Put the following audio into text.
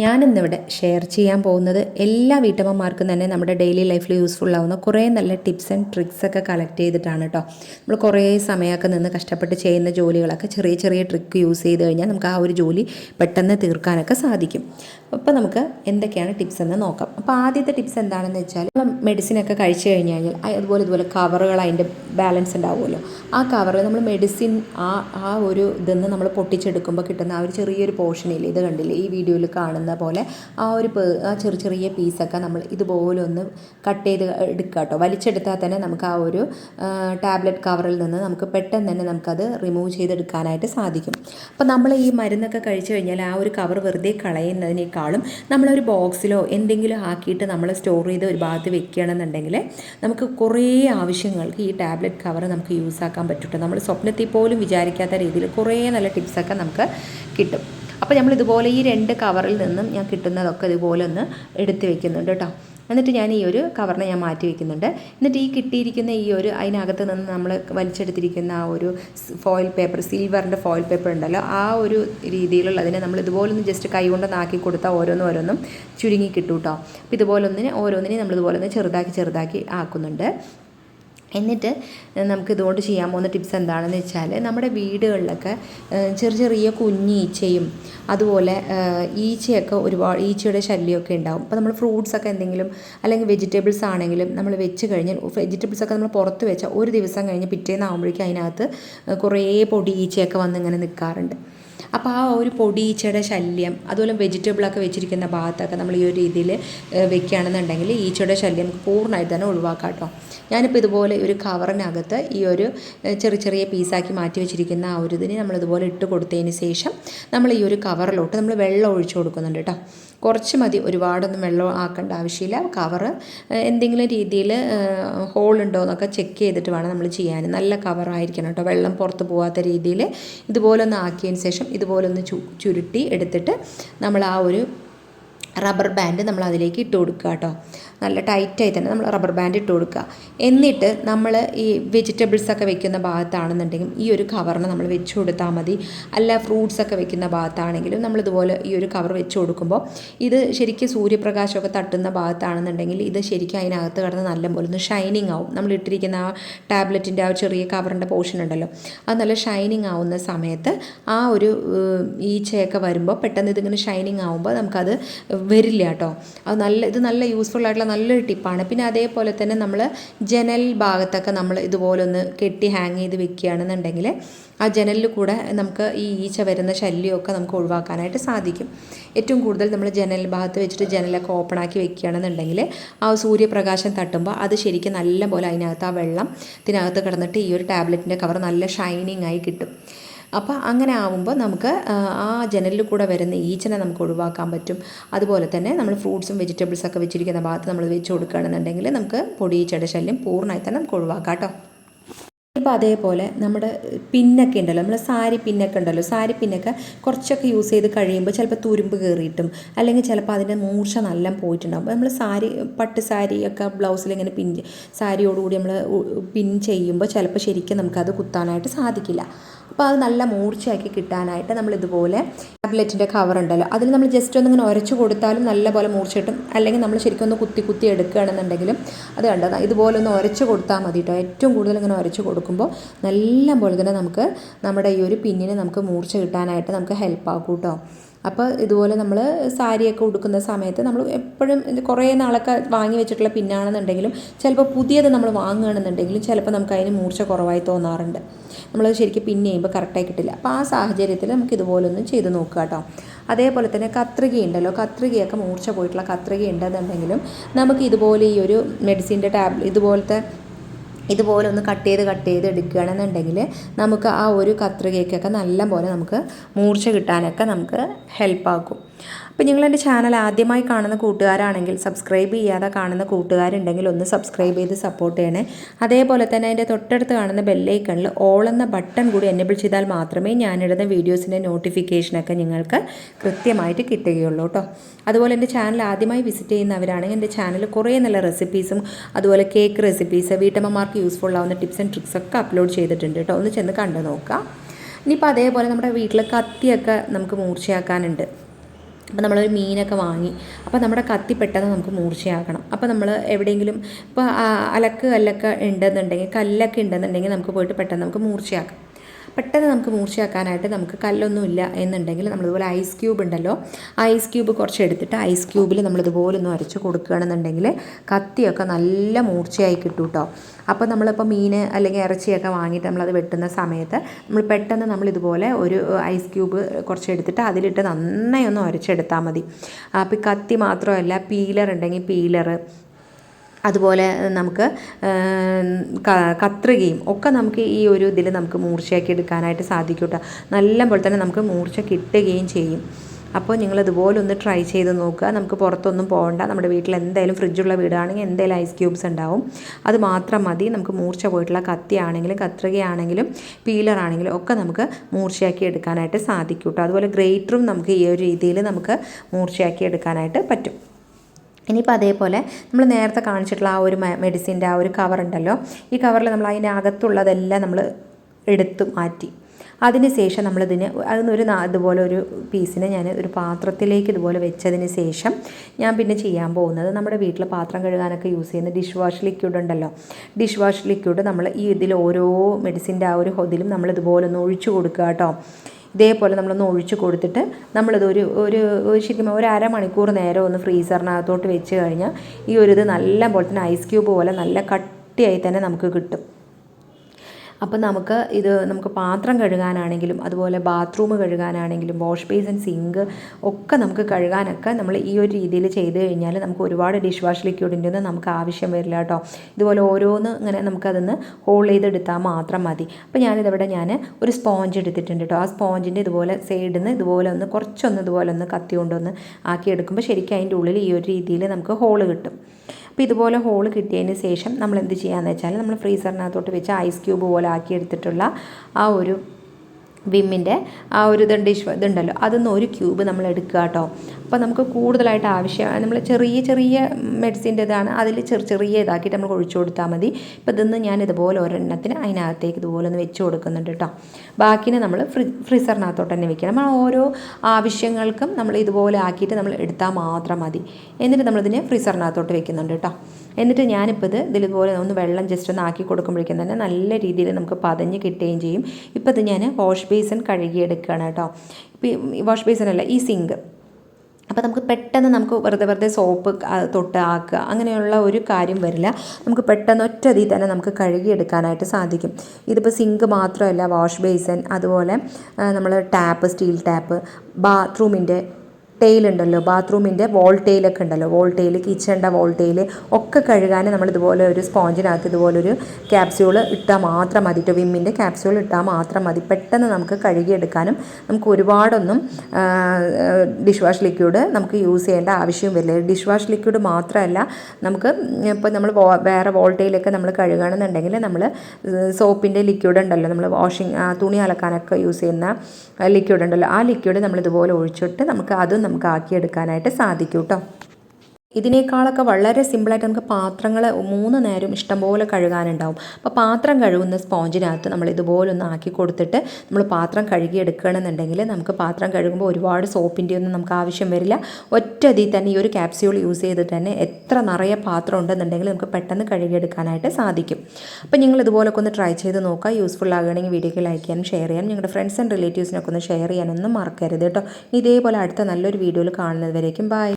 ഞാനിന്നിവിടെ ഷെയർ ചെയ്യാൻ പോകുന്നത് എല്ലാ വീട്ടമ്മമാർക്കും തന്നെ നമ്മുടെ ഡെയിലി ലൈഫിൽ യൂസ്ഫുൾ ആവുന്ന കുറേ നല്ല ടിപ്സ് ആൻഡ് ട്രിക്സ് ഒക്കെ കളക്ട് ചെയ്തിട്ടാണ് കേട്ടോ നമ്മൾ കുറേ സമയമൊക്കെ നിന്ന് കഷ്ടപ്പെട്ട് ചെയ്യുന്ന ജോലികളൊക്കെ ചെറിയ ചെറിയ ട്രിക്ക് യൂസ് ചെയ്ത് കഴിഞ്ഞാൽ നമുക്ക് ആ ഒരു ജോലി പെട്ടെന്ന് തീർക്കാനൊക്കെ സാധിക്കും. അപ്പോൾ നമുക്ക് എന്തൊക്കെയാണ് ടിപ്സ് എന്ന് നോക്കാം. അപ്പോൾ ആദ്യത്തെ ടിപ്സ് എന്താണെന്ന് വെച്ചാൽ മെഡിസിനൊക്കെ കഴിച്ചു കഴിഞ്ഞ് കഴിഞ്ഞാൽ അതുപോലെ ഇതുപോലെ കവറുകൾ അതിന്റെ ബാലൻസ് ഉണ്ടാവുമല്ലോ. ആ കവറിൽ നമ്മൾ മെഡിസിൻ ആ ആ ഒരു ഇതെന്ന് നമ്മൾ പൊട്ടിച്ചെടുക്കുമ്പോൾ കിട്ടുന്ന ആ ഒരു ചെറിയൊരു പോർഷനില്ലേ ഇത് കണ്ടില്ലേ? ഈ വീഡിയോയിൽ കാണുന്ന പോലെ ആ ഒരു ആ ചെറിയ ചെറിയ പീസൊക്കെ നമ്മൾ ഇതുപോലെ ഒന്ന് കട്ട് ചെയ്ത് എടുക്കുക കേട്ടോ വലിച്ചെടുത്താൽ തന്നെ നമുക്ക് ആ ഒരു ടാബ്ലറ്റ് കവറിൽ നിന്ന് നമുക്ക് പെട്ടെന്ന് തന്നെ നമുക്കത് റിമൂവ് ചെയ്തെടുക്കാനായിട്ട് സാധിക്കും. അപ്പോൾ നമ്മൾ ഈ മരുന്നൊക്കെ കഴിച്ചു കഴിഞ്ഞാൽ ആ ഒരു കവർ വെറുതെ കളയുന്നതിനേക്കാളും നമ്മളൊരു ബോക്സിലോ എന്തെങ്കിലും ആക്കിയിട്ട് നമ്മൾ സ്റ്റോർ ചെയ്ത് ഒരു ഭാഗത്ത് വെക്കുകയാണെന്നുണ്ടെങ്കിൽ നമുക്ക് കുറേ ആവശ്യങ്ങൾക്ക് ഈ ടാബ്ലറ്റ് കവർ നമുക്ക് യൂസ് ആക്കാൻ പറ്റും നമ്മൾ സ്വപ്നത്തിൽ പോലും വിചാരിക്കാത്ത രീതിയിൽ കുറേ നല്ല ടിപ്സൊക്കെ നമുക്ക് കിട്ടും. അപ്പോൾ നമ്മൾ ഇതുപോലെ ഈ രണ്ട് കവറിൽ നിന്നും ഞാൻ കിട്ടുന്നതൊക്കെ ഇതുപോലെ ഒന്ന് എടുത്ത് വെക്കുന്നുണ്ട് കേട്ടോ. എന്നിട്ട് ഞാൻ ഈ ഒരു കവറിനെ ഞാൻ മാറ്റി വെക്കുന്നുണ്ട്. എന്നിട്ട് ഈ കിട്ടിയിരിക്കുന്ന ഈ ഒരു അതിനകത്ത് നിന്ന് നമ്മൾ വലിച്ചെടുത്തിരിക്കുന്ന ആ ഒരു ഫോയിൽ പേപ്പർ സിൽവറിന്റെ ഫോയിൽ പേപ്പർ ഉണ്ടല്ലോ ആ ഒരു രീതിയിലുള്ള അതിനെ നമ്മൾ ഇതുപോലെ ഒന്ന് ജസ്റ്റ് കൈ കൊണ്ട് നാക്കി കൊടുത്താൽ ഓരോന്നും ഓരോന്നും ചുരുങ്ങി കിട്ടും കേട്ടോ അപ്പോൾ ഇതുപോലെ ഒന്നിനെ ഓരോന്നിനെയും നമ്മൾ ഇതുപോലെ ഒന്ന് ചെറുതാക്കി ചെറുതാക്കി ആക്കുന്നുണ്ട്. എന്നിട്ട് നമുക്ക് ഇതുകൊണ്ട് ചെയ്യാൻ പോകുന്ന ടിപ്സ് എന്താണെന്ന് വെച്ചാൽ നമ്മുടെ വീടുകളിലൊക്കെ ചെറിയ ചെറിയ കുഞ്ഞി കുഞ്ഞീച്ചയും അതുപോലെ ഈച്ചയൊക്കെ ഒരുപാട് ഈച്ചയുടെ ശല്യമൊക്കെ ഉണ്ടാവും. അപ്പോൾ നമ്മൾ ഫ്രൂട്ട്സ് ഒക്കെ എന്തെങ്കിലും അല്ലെങ്കിൽ വെജിറ്റബിൾസ് ആണെങ്കിലും നമ്മൾ വെച്ച് കഴിഞ്ഞാൽ വെജിറ്റബിൾസ് ഒക്കെ നമ്മൾ പുറത്ത് വെച്ചാൽ ഒരു ദിവസം കഴിഞ്ഞ് പിറ്റേന്നാകുമ്പോഴേക്കും അതിനകത്ത് കുറേ പൊടി ഈച്ചയൊക്കെ വന്ന് ഇങ്ങനെ നിൽക്കാറുണ്ട് അപ്പോൾ ആ ഒരു പൊടിയീച്ചയുടെ ശല്യം അതുപോലെ വെജിറ്റബിളൊക്കെ വെച്ചിരിക്കുന്ന ഭാഗത്തൊക്കെ നമ്മൾ ഈ ഒരു രീതിയിൽ വെക്കുകയാണെന്നുണ്ടെങ്കിൽ ഈച്ചയുടെ ശല്യം നമുക്ക് പൂർണമായിട്ട് തന്നെ ഒഴിവാക്കാം കേട്ടോ. ഞാനിപ്പോൾ ഇതുപോലെ ഒരു കവറിനകത്ത് ഈ ഒരു ചെറിയ ചെറിയ പീസാക്കി മാറ്റി വെച്ചിരിക്കുന്ന ആ ഒരു ഇതിന് നമ്മൾ ഇതുപോലെ ഇട്ട് കൊടുത്തതിന് ശേഷം നമ്മൾ ഈ ഒരു കവറിലോട്ട് നമ്മൾ വെള്ളം ഒഴിച്ചു കൊടുക്കുന്നുണ്ട് കേട്ടോ. കുറച്ച് മതി. ഒരുപാടൊന്നും വെള്ളം ആക്കേണ്ട ആവശ്യമില്ല. കവറ് എന്തെങ്കിലും രീതിയിൽ ഹോൾ ഉണ്ടോ എന്നൊക്കെ ചെക്ക് ചെയ്തിട്ട് വേണം നമ്മൾ ചെയ്യാൻ. നല്ല കവറായിരിക്കണം കേട്ടോ വെള്ളം പുറത്ത് പോകാത്ത രീതിയിൽ ഇതുപോലെ ഒന്ന് ആക്കിയതിന് ശേഷം ഇതുപോലെ ഒന്ന് ചു ചുരുട്ടി എടുത്തിട്ട് നമ്മൾ ആ ഒരു റബ്ബർ ബാൻഡ് നമ്മൾ അതിലേക്ക് ഇട്ട് കൊടുക്കുക കേട്ടോ. നല്ല ടൈറ്റായി തന്നെ നമ്മൾ റബ്ബർ ബാൻഡ് ഇട്ട് കൊടുക്കുക. എന്നിട്ട് നമ്മൾ ഈ വെജിറ്റബിൾസൊക്കെ വെക്കുന്ന ഭാഗത്താണെന്നുണ്ടെങ്കിൽ ഈ ഒരു കവറിന് നമ്മൾ വെച്ച് കൊടുത്താൽ മതി. അല്ല ഫ്രൂട്ട്സൊക്കെ വെക്കുന്ന ഭാഗത്താണെങ്കിലും നമ്മൾ ഇതുപോലെ ഈ ഒരു കവർ വെച്ച് കൊടുക്കുമ്പോൾ ഇത് ശരിക്കും സൂര്യപ്രകാശമൊക്കെ തട്ടുന്ന ഭാഗത്താണെന്നുണ്ടെങ്കിൽ ഇത് ശരിക്കും അതിനകത്ത് കിടന്ന് നല്ലപോലെ ഒന്ന് ഷൈനിങ് ആവും. നമ്മൾ ഇട്ടിരിക്കുന്ന ആ ടാബ്ലറ്റിന്റെ ആ ചെറിയ കവറിന്റെ പോർഷൻ ഉണ്ടല്ലോ. അത് നല്ല ഷൈനിങ് ആവുന്ന സമയത്ത് ആ ഒരു ഈച്ചയൊക്കെ വരുമ്പോൾ പെട്ടെന്ന് ഇതിങ്ങനെ ഷൈനിങ് ആവുമ്പോൾ നമുക്കത് വരില്ല കേട്ടോ. അത് നല്ല ഇത് നല്ല യൂസ്ഫുൾ ആയിട്ടുള്ള നല്ലൊരു ടിപ്പാണ് പിന്നെ അതേപോലെ തന്നെ നമ്മൾ ജനൽ ഭാഗത്തൊക്കെ നമ്മൾ ഇതുപോലെ ഒന്ന് കെട്ടി ഹാങ് ചെയ്ത് വെക്കുകയാണെന്നുണ്ടെങ്കിൽ ആ ജനലിൽ കൂടെ നമുക്ക് ഈ ഈച്ച വരുന്ന ശല്യമൊക്കെ നമുക്ക് ഒഴിവാക്കാനായിട്ട് സാധിക്കും. ഏറ്റവും കൂടുതൽ നമ്മൾ ജനൽ ഭാഗത്ത് വെച്ചിട്ട് ജനലൊക്കെ ഓപ്പൺ ആക്കി വെക്കുകയാണെന്നുണ്ടെങ്കിൽ ആ സൂര്യപ്രകാശം തട്ടുമ്പോൾ അത് ശരിക്കും നല്ല പോലെ അതിനകത്ത് ആ വെള്ളം ഇതിനകത്ത് കിടന്നിട്ട് ഈ ഒരു ടാബ്ലറ്റിന്റെ കവർ നല്ല ഷൈനിങ് ആയി കിട്ടും. അപ്പോൾ അങ്ങനെ ആവുമ്പോൾ നമുക്ക് ആ, ജനലിൽ കൂടെ വരുന്ന ഈച്ചനെ നമുക്ക് ഒഴിവാക്കാൻ പറ്റും. അതുപോലെ തന്നെ നമ്മൾ ഫ്രൂട്ട്സും വെജിറ്റബിൾസൊക്കെ വെച്ചിരിക്കുന്ന ഭാഗത്ത് നമ്മൾ വെച്ച് കൊടുക്കുകയാണെന്നുണ്ടെങ്കിൽ നമുക്ക് പൊടിയീച്ചയുടെ ശല്യം പൂർണമായി തന്നെ നമുക്ക് ഒഴിവാക്കാം കേട്ടോ. ഇപ്പോൾ അതേപോലെ നമ്മുടെ പിന്നൊക്കെ ഉണ്ടല്ലോ നമ്മൾ സാരി പിന്നൊക്കെ ഉണ്ടല്ലോ സാരി പിന്നൊക്കെ കുറച്ചൊക്കെ യൂസ് ചെയ്ത് കഴിയുമ്പോൾ ചിലപ്പോൾ തുരുമ്പ് കയറിയിട്ടും അല്ലെങ്കിൽ ചിലപ്പോൾ അതിന്റെ മൂർച്ച നല്ല പോയിട്ടുണ്ടാകും അപ്പോൾ നമ്മൾ സാരി പട്ട് സാരിയൊക്കെ ബ്ലൗസിൽ ഇങ്ങനെ പിൻ സാരിയോടുകൂടി നമ്മൾ പിൻ ചെയ്യുമ്പോൾ ചിലപ്പോൾ ശരിക്കും നമുക്കത് കുത്താനായിട്ട് സാധിക്കില്ല. അപ്പോൾ അത് നല്ല മൂർച്ചയാക്കി കിട്ടാനായിട്ട് നമ്മൾ ഇതുപോലെ ടാബ്ലറ്റിന്റെ കവർ ഉണ്ടല്ലോ അതിൽ നമ്മൾ ജസ്റ്റ് ഒന്ന് ഇങ്ങനെ ഉരച്ചു കൊടുത്താലും നല്ലപോലെ മൂർച്ച കിട്ടും. അല്ലെങ്കിൽ നമ്മൾ ശരിക്കും ഒന്ന് കുത്തി കുത്തി എടുക്കുകയാണെന്നുണ്ടെങ്കിലും അത് കണ്ടത് ഇതുപോലെ ഒന്ന് ഉരച്ചു കൊടുത്താൽ മതി കേട്ടോ ഏറ്റവും കൂടുതൽ ഇങ്ങനെ ഉരച്ചു കൊടുക്കുമ്പോൾ നല്ല പോലെ തന്നെ നമുക്ക് നമ്മുടെ ഈ ഒരു പിന്നിന് നമുക്ക് മൂർച്ച കിട്ടാനായിട്ട് നമുക്ക് ഹെൽപ്പ് ആക്കും കേട്ടോ. അപ്പോൾ ഇതുപോലെ നമ്മൾ സാരിയൊക്കെ ഉടുക്കുന്ന സമയത്ത് നമ്മൾ എപ്പോഴും കുറേ നാളൊക്കെ വാങ്ങി വെച്ചിട്ടുള്ള പിന്നാണെന്നുണ്ടെങ്കിലും ചിലപ്പോൾ പുതിയത് നമ്മൾ വാങ്ങുകയാണെന്നുണ്ടെങ്കിലും ചിലപ്പോൾ നമുക്ക് അതിന് മൂർച്ച കുറവായി തോന്നാറുണ്ട്. നമ്മൾ ശരിക്കും പിന്നെ ചെയ്യുമ്പോൾ കറക്റ്റായി കിട്ടില്ല. അപ്പോൾ ആ സാഹചര്യത്തിൽ നമുക്ക് ഇതുപോലൊന്നും ചെയ്ത് നോക്കുക കേട്ടോ. അതേപോലെ തന്നെ കത്രിക ഉണ്ടല്ലോ കത്രികയൊക്കെ മൂർച്ച പോയിട്ടുള്ള കത്രിക ഉണ്ടെന്നുണ്ടെങ്കിലും നമുക്ക് ഇതുപോലെ ഈ ഒരു മെഡിസിന്റെ ടാബ്ല ഇതുപോലത്തെ ഇതുപോലെ ഒന്ന് കട്ട് ചെയ്ത് കട്ട് ചെയ്ത് എടുക്കുകയാണെന്നുണ്ടെങ്കിൽ നമുക്ക് ആ ഒരു കത്രികയ്ക്കൊക്കെ നല്ല പോലെ നമുക്ക് മൂർച്ച കിട്ടാനൊക്കെ നമുക്ക് ഹെൽപ്പാക്കും അപ്പോൾ നിങ്ങൾ എന്റെ ചാനൽ ആദ്യമായി കാണുന്ന കൂട്ടുകാരാണെങ്കിൽ സബ്സ്ക്രൈബ് ചെയ്യാതെ കാണുന്ന കൂട്ടുകാരുണ്ടെങ്കിൽ ഒന്ന് സബ്സ്ക്രൈബ് ചെയ്ത് സപ്പോർട്ട് ചെയ്യണേ. അതേപോലെ തന്നെ അതിന്റെ തൊട്ടടുത്ത് കാണുന്ന ബെല്ലൈക്കണിൽ ഓൾ എന്ന ബട്ടൺ കൂടി എനേബിൾ ചെയ്താൽ മാത്രമേ ഞാനിടുന്ന വീഡിയോസിന്റെ നോട്ടിഫിക്കേഷനൊക്കെ നിങ്ങൾക്ക് കൃത്യമായിട്ട് കിട്ടുകയുള്ളൂ കേട്ടോ അതുപോലെ എന്റെ ചാനൽ ആദ്യമായി വിസിറ്റ് ചെയ്യുന്നവരാണെങ്കിൽ എന്റെ ചാനൽ കുറേ നല്ല റെസിപ്പീസും അതുപോലെ കേക്ക് റെസിപ്പീസ് വീട്ടമ്മമാർക്ക് യൂസ്ഫുൾ ആവുന്ന ടിപ്സ് ആൻഡ് ട്രിക്സ് ഒക്കെ അപ്ലോഡ് ചെയ്തിട്ടുണ്ട് കേട്ടോ ഒന്ന് ചെന്ന് കണ്ടു നോക്കാം. ഇനിയിപ്പോൾ അതേപോലെ നമ്മുടെ വീട്ടിൽ കത്തിയൊക്കെ നമുക്ക് മൂർച്ചയാക്കാനുണ്ട്. അപ്പോൾ നമ്മളൊരു മീനൊക്കെ വാങ്ങി അപ്പോൾ നമ്മുടെ കത്തി പെട്ടെന്ന് നമുക്ക് മൂർച്ചയാക്കണം. അപ്പോൾ നമ്മൾ എവിടെയെങ്കിലും ഇപ്പോൾ അലക്ക് കല്ലൊക്കെ ഉണ്ടെന്നുണ്ടെങ്കിൽ കല്ലൊക്കെ ഉണ്ടെന്നുണ്ടെങ്കിൽ നമുക്ക് പോയിട്ട് പെട്ടെന്ന് നമുക്ക് മൂർച്ചയാക്കാം. പെട്ടെന്ന് നമുക്ക് മൂർച്ചയാക്കാനായിട്ട് നമുക്ക് കല്ലൊന്നും ഇല്ല എന്നുണ്ടെങ്കിൽ നമ്മളിതുപോലെ ഐസ് ക്യൂബ് ഉണ്ടല്ലോ. ഐസ് ക്യൂബ് കുറച്ച് എടുത്തിട്ട് ഐസ് ക്യൂബിൽ നമ്മളിതുപോലെ ഒന്ന് അരച്ച് കൊടുക്കുകയാണെന്നുണ്ടെങ്കിൽ കത്തിയൊക്കെ നല്ല മൂർച്ചയായി കിട്ടും കേട്ടോ അപ്പോൾ നമ്മളിപ്പോൾ മീൻ അല്ലെങ്കിൽ ഇറച്ചിയൊക്കെ വാങ്ങിയിട്ട് നമ്മളത് വെട്ടുന്ന സമയത്ത് നമ്മൾ പെട്ടെന്ന് നമ്മളിതുപോലെ ഒരു ഐസ് ക്യൂബ് കുറച്ച് എടുത്തിട്ട് അതിലിട്ട് നന്നായി ഒന്ന് ഉരച്ചെടുത്താൽ മതി. അപ്പോൾ കത്തി മാത്രമല്ല പീലർ ഉണ്ടെങ്കിൽ പീലർ അതുപോലെ നമുക്ക് കത്രികയും ഒക്കെ നമുക്ക് ഈ ഒരു ഇതിൽ നമുക്ക് മൂർച്ചയാക്കി എടുക്കാനായിട്ട് സാധിക്കും കേട്ടോ നല്ല പോലെ തന്നെ നമുക്ക് മൂർച്ച കിട്ടുകയും ചെയ്യും. അപ്പോൾ നിങ്ങൾ ഇതുപോലെ ഒന്ന് ട്രൈ ചെയ്ത് നോക്കുക. നമുക്ക് പുറത്തൊന്നും പോകണ്ട. നമ്മുടെ വീട്ടിൽ എന്തായാലും ഫ്രിഡ്ജുള്ള വീടാണെങ്കിൽ എന്തായാലും ഐസ് ക്യൂബ്സ് ഉണ്ടാവും. അത് മാത്രം മതി. നമുക്ക് മൂർച്ച പോയിട്ടുള്ള കത്തിയാണെങ്കിലും കത്രികയാണെങ്കിലും പീലറാണെങ്കിലും ഒക്കെ നമുക്ക് മൂർച്ചയാക്കി എടുക്കാനായിട്ട് സാധിക്കും കേട്ടോ അതുപോലെ ഗ്രേറ്ററും നമുക്ക് ഈ ഒരു രീതിയിൽ നമുക്ക് മൂർച്ചയാക്കി എടുക്കാനായിട്ട് പറ്റും. ഇനിയിപ്പോൾ അതേപോലെ നമ്മൾ നേരത്തെ കാണിച്ചിട്ടുള്ള ആ ഒരു മെഡിസിന്റെ ആ ഒരു കവർ ഉണ്ടല്ലോ. ഈ കവറിൽ നമ്മൾ അതിന്റെ അകത്തുള്ളതെല്ലാം നമ്മൾ എടുത്തു മാറ്റി. അതിന് ശേഷം നമ്മളിതിന് അതിനൊരു ഇതുപോലെ ഒരു പീസിനെ ഞാൻ ഒരു പാത്രത്തിലേക്ക് ഇതുപോലെ വെച്ചതിന് ശേഷം ഞാൻ പിന്നെ ചെയ്യാൻ പോകുന്നത് നമ്മുടെ വീട്ടിൽ പാത്രം കഴുകാനൊക്കെ യൂസ് ചെയ്യുന്ന ഡിഷ് വാഷ് ലിക്വിഡ് ഉണ്ടല്ലോ. ഡിഷ് വാഷ് ലിക്വിഡ് നമ്മൾ ഈ ഇതിൽ ഓരോ മെഡിസിന്റെ ആ ഒരു ഇതിലും നമ്മൾ ഇതുപോലെ ഒന്ന് ഒഴിച്ചു കൊടുക്കുക കേട്ടോ. ഇതേപോലെ നമ്മളൊന്ന് ഒഴിച്ചു കൊടുത്തിട്ട് നമ്മളിത് ഒരു ഒരു ശരിക്കും ഒരു അരമണിക്കൂർ നേരം ഒന്ന് ഫ്രീസറിനകത്തോട്ട് വെച്ച് കഴിഞ്ഞാൽ ഈ ഒരു ഇത് നല്ല പോലെ തന്നെ ഐസ് ക്യൂബ് പോലെ നല്ല കട്ടിയായി തന്നെ നമുക്ക് കിട്ടും. അപ്പോൾ നമുക്ക് ഇത് നമുക്ക് പാത്രം കഴുകാനാണെങ്കിലും അതുപോലെ ബാത്റൂം കഴുകാനാണെങ്കിലും വാഷ് ബേസിൻ സിങ്ക് ഒക്കെ നമുക്ക് കഴുകാനൊക്കെ നമ്മൾ ഈ ഒരു രീതിയിൽ ചെയ്ത് കഴിഞ്ഞാൽ നമുക്ക് ഒരുപാട് ഡിഷ് വാഷ് ലിക്വിഡിന്റെ ഒന്നും നമുക്ക് ആവശ്യം വരില്ല കേട്ടോ. ഇതുപോലെ ഓരോന്ന് ഇങ്ങനെ നമുക്കതൊന്ന് ഹോൾഡ് ചെയ്തെടുത്താൽ മാത്രം മതി. അപ്പോൾ ഞാനിതവിടെ ഞാൻ ഒരു സ്പോഞ്ച് എടുത്തിട്ടുണ്ട് കേട്ടോ. ആ സ്പോഞ്ചിന്റെ ഇതുപോലെ സൈഡിൽ നിന്ന് ഇതുപോലെ ഒന്ന് കുറച്ചൊന്ന് ഇതുപോലെ ഒന്ന് കത്തി കൊണ്ടൊന്ന് ആക്കിയെടുക്കുമ്പോൾ ശരിക്കും അതിന്റെ ഉള്ളിൽ ഈ ഒരു രീതിയിൽ നമുക്ക് ഹോൾ കിട്ടും. അപ്പോൾ ഇതുപോലെ ഹോൾ കിട്ടിയതിന് ശേഷം നമ്മൾ എന്ത് ചെയ്യാന്ന് വെച്ചാൽ നമ്മൾ ഫ്രീസറിനകത്തോട്ട് വെച്ച് ഐസ് ക്യൂബ് പോലെ ആക്കി എടുത്തിട്ടുള്ള ആ ഒരു വിമ്മിന്റെ ആ ഒരു ഇത് ഡിഷ് ഇതുണ്ടല്ലോ. അതൊന്ന് ഒരു ക്യൂബ് നമ്മൾ എടുക്കുക കേട്ടോ. അപ്പോൾ നമുക്ക് കൂടുതലായിട്ട് ആവശ്യം നമ്മൾ ചെറിയ ചെറിയ മെഡിസിന്റെ ഇതാണ്. അതിൽ ചെറിയ ചെറിയ ഇതാക്കിയിട്ട് നമ്മൾ ഒഴിച്ചു കൊടുത്താൽ മതി. ഇപ്പോൾ ഇതൊന്ന് ഞാൻ ഇതുപോലെ ഒരെണ്ണത്തിന് അതിനകത്തേക്ക് ഇതുപോലെ ഒന്ന് വെച്ച് കൊടുക്കുന്നുണ്ട് കേട്ടോ. ബാക്കിനെ നമ്മൾ ഫ്രി ഫ്രീസറിനകത്തോട്ട് തന്നെ വെക്കണം. നമ്മൾ ഓരോ ആവശ്യങ്ങൾക്കും നമ്മൾ ഇതുപോലെ ആക്കിയിട്ട് നമ്മൾ എടുത്താൽ മാത്രം മതി. എന്നിട്ട് നമ്മളിതിനെ ഫ്രീസറിനകത്തോട്ട് വെക്കുന്നുണ്ട് കേട്ടോ. എന്നിട്ട് ഞാനിപ്പോൾ ഇത് ഇതിലിതുപോലെ ഒന്ന് വെള്ളം ജസ്റ്റ് ഒന്ന് ആക്കി കൊടുക്കുമ്പോഴേക്കും തന്നെ നല്ല രീതിയിൽ നമുക്ക് പതഞ്ഞ് കിട്ടുകയും ചെയ്യും. ഇപ്പോൾ ഇത് ഞാൻ വാഷ് ബേസിൻ കഴുകിയെടുക്കുകയാണ് കേട്ടോ. ഇപ്പം വാഷ് ബേസിൻ അല്ല ഈ സിങ്ക് അപ്പോൾ നമുക്ക് പെട്ടെന്ന് നമുക്ക് വെറുതെ വെറുതെ സോപ്പ് തൊട്ട് ആക്കുക അങ്ങനെയുള്ള ഒരു കാര്യം വരില്ല. നമുക്ക് പെട്ടെന്ന് ഒറ്റ അതിൽ തന്നെ നമുക്ക് കഴുകിയെടുക്കാനായിട്ട് സാധിക്കും. ഇതിപ്പോൾ സിങ്ക് മാത്രമല്ല വാഷ് ബേസൻ അതുപോലെ നമ്മൾ ടാപ്പ് സ്റ്റീൽ ടാപ്പ് ബാത്റൂമിന്റെ ടെയിൽ ഉണ്ടല്ലോ ബാത്റൂമിന്റെ വോൾ ടെയിലൊക്കെ ഉണ്ടല്ലോ വോൾ കിച്ചണിന്റെ വോൾ ഒക്കെ കഴുകാൻ നമ്മൾ ഇതുപോലെ ഒരു സ്പോഞ്ചിനകത്ത് ഇതുപോലൊരു ക്യാപ്സ്യൂൾ ഇട്ടാൽ മാത്രം മതി കേട്ടോ വിമ്മിന്റെ ക്യാപ്സ്യൂൾ ഇട്ടാൽ മാത്രം മതി. പെട്ടെന്ന് നമുക്ക് കഴുകിയെടുക്കാനും നമുക്ക് ഒരുപാടൊന്നും ഡിഷ് വാഷ് ലിക്വിഡ് നമുക്ക് യൂസ് ചെയ്യേണ്ട ആവശ്യവും വരില്ല. ഡിഷ് വാഷ് ലിക്വിഡ് മാത്രമല്ല നമുക്ക് ഇപ്പോൾ നമ്മൾ വേറെ വോൾട്ടയിലൊക്കെ നമ്മൾ കഴുകണമെന്നുണ്ടെങ്കിൽ നമ്മൾ സോപ്പിന്റെ ലിക്വിഡ് ഉണ്ടല്ലോ നമ്മൾ വാഷിങ് തുണി അലക്കാനൊക്കെ യൂസ് ചെയ്യുന്ന ലിക്വിഡ് ഉണ്ടല്ലോ ആ ലിക്വിഡ് നമ്മൾ ഇതുപോലെ ഒഴിച്ചിട്ട് നമുക്ക് അതും നമുക്ക് ആക്കിയെടുക്കാനായിട്ട് സാധിക്കും കേട്ടോ ഇതിനേക്കാളൊക്കെ വളരെ സിമ്പിളായിട്ട് നമുക്ക് പാത്രങ്ങൾ മൂന്ന് നേരം ഇഷ്ടംപോലെ കഴുകാനുണ്ടാവും. അപ്പോൾ പാത്രം കഴുകുന്ന സ്പോഞ്ചിനകത്ത് നമ്മൾ ഇതുപോലെ ഒന്ന് ആക്കി കൊടുത്തിട്ട് നമ്മൾ പാത്രം കഴുകി എടുക്കണമെന്നുണ്ടെങ്കിൽ നമുക്ക് പാത്രം കഴുകുമ്പോൾ ഒരുപാട് സോപ്പിന്റെ ഒന്നും നമുക്ക് ആവശ്യം വരില്ല. ഒറ്റതി തന്നെ ഈ ഒരു ക്യാപ്സ്യൂൾ യൂസ് ചെയ്തിട്ട് തന്നെ എത്ര നിറയെ പാത്രം ഉണ്ടെന്നുണ്ടെങ്കിൽ നമുക്ക് പെട്ടെന്ന് കഴുകിയെടുക്കാനായിട്ട് സാധിക്കും. അപ്പോൾ നിങ്ങൾ ഇതുപോലൊക്കെ ഒന്ന് ട്രൈ ചെയ്ത് നോക്കുക. യൂസ്ഫുൾ ആകുകയാണെങ്കിൽ വീഡിയോയ്ക്ക് ലൈക്ക് ചെയ്യാനും ഷെയർ ചെയ്യാനും നിങ്ങളുടെ ഫ്രണ്ട്സ് ആൻഡ് റിലേറ്റീവ്സിനൊക്കെ ഒന്ന് ഷെയർ ചെയ്യാനൊന്നും മറക്കരുത് കേട്ടോ. ഇതേപോലെ അടുത്ത നല്ലൊരു വീഡിയോയിൽ കാണുന്നതുവരേക്കും ബൈ